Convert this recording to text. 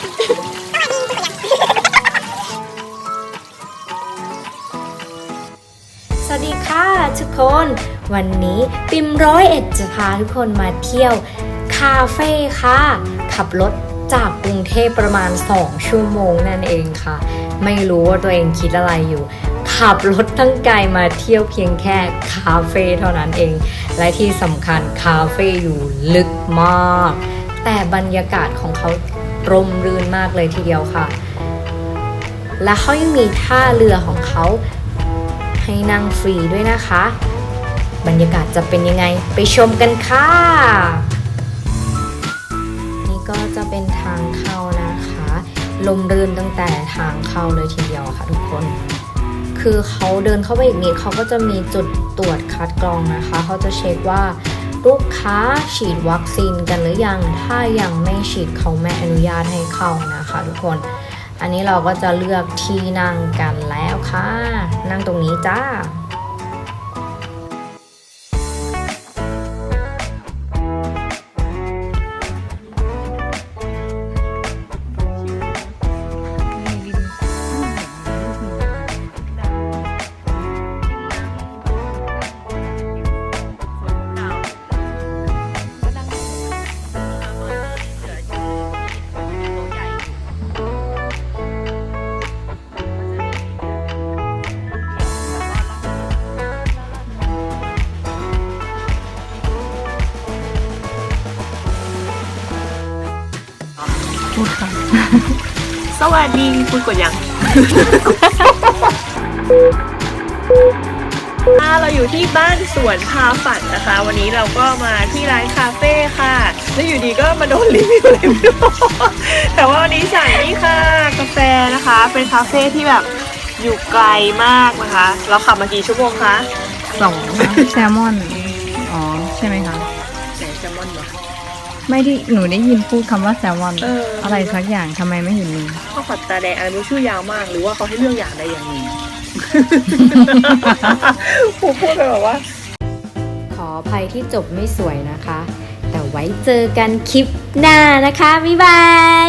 สวัสดีค่ะทุกคน วันนี้ปิมร้อยเอ็ดจะพาทุกคนมาเที่ยวคาเฟ่ค่ะ ขับรถจากกรุงเทพประมาณ 2 ชั่วโมงนั่นเองค่ะ ไม่รู้ว่าตัวเองคิดอะไรอยู่ ขับรถตั้งไกลมาเที่ยวเพียงแค่คาเฟ่เท่านั้นเอง และที่สำคัญคาเฟ่อยู่ลึกมาก แต่บรรยากาศของเขา ร่มรื่นมากเลยทีเดียวค่ะ และเขายังมีท่าเรือของเขาให้นั่งฟรีด้วยนะคะ บรรยากาศจะเป็นยังไงไปชมกันค่ะ นี่ก็จะเป็นทางเข้านะคะ ลมรื่นตั้งแต่ทางเข้าเลยทีเดียวค่ะทุกคนคือเขาเดินเข้าไปอีกนิดเขาก็จะมีจุดตรวจคัดกรองนะคะ เขาจะเช็คว่า ลูกค้าฉีดวัคซีนกันหรือยัง ถ้ายังไม่ฉีดเขาไม่อนุญาตให้เข้านะคะทุกคน อันนี้เราก็จะเลือกที่นั่งกันแล้วค่ะ นั่งตรงนี้จ้า พูดค่ะสวัสดีคุณกดยังอ่าเราอยู่ที่บ้านสวนพาฝันนะคะ วันนี้เราก็มาที่ร้านคาเฟ่ค่ะ แล้วอยู่ดีก็มาโดนรีวิวเลยไม่รู้แต่ว่าวันนี้สั่งนี่ค่ะ กาแฟนะคะ เป็นคาเฟ่ที่แบบอยู่ไกลมากนะคะ เราขับมากี่ชั่วโมงคะสองแซลมอน อ๋อ ใช่ไหมคะไหนแซลมอนเหรอ ไม่ที่หนูได้ยินพูดคำว่าแซลมอนเอออ อะไรสักอย่างทำไมไม่เห็นมีข้าวผัดตาแดงอะไรไม่รู้ชื่อยาวมาก หรือว่าเขาให้เลือกอย่างใดอย่างหนึ่ง ผมพูดไปแบบว่า ขออภัยที่จบไม่สวยนะคะ แต่ไว้เจอกันคลิปหน้านะคะ บ๊ายบาย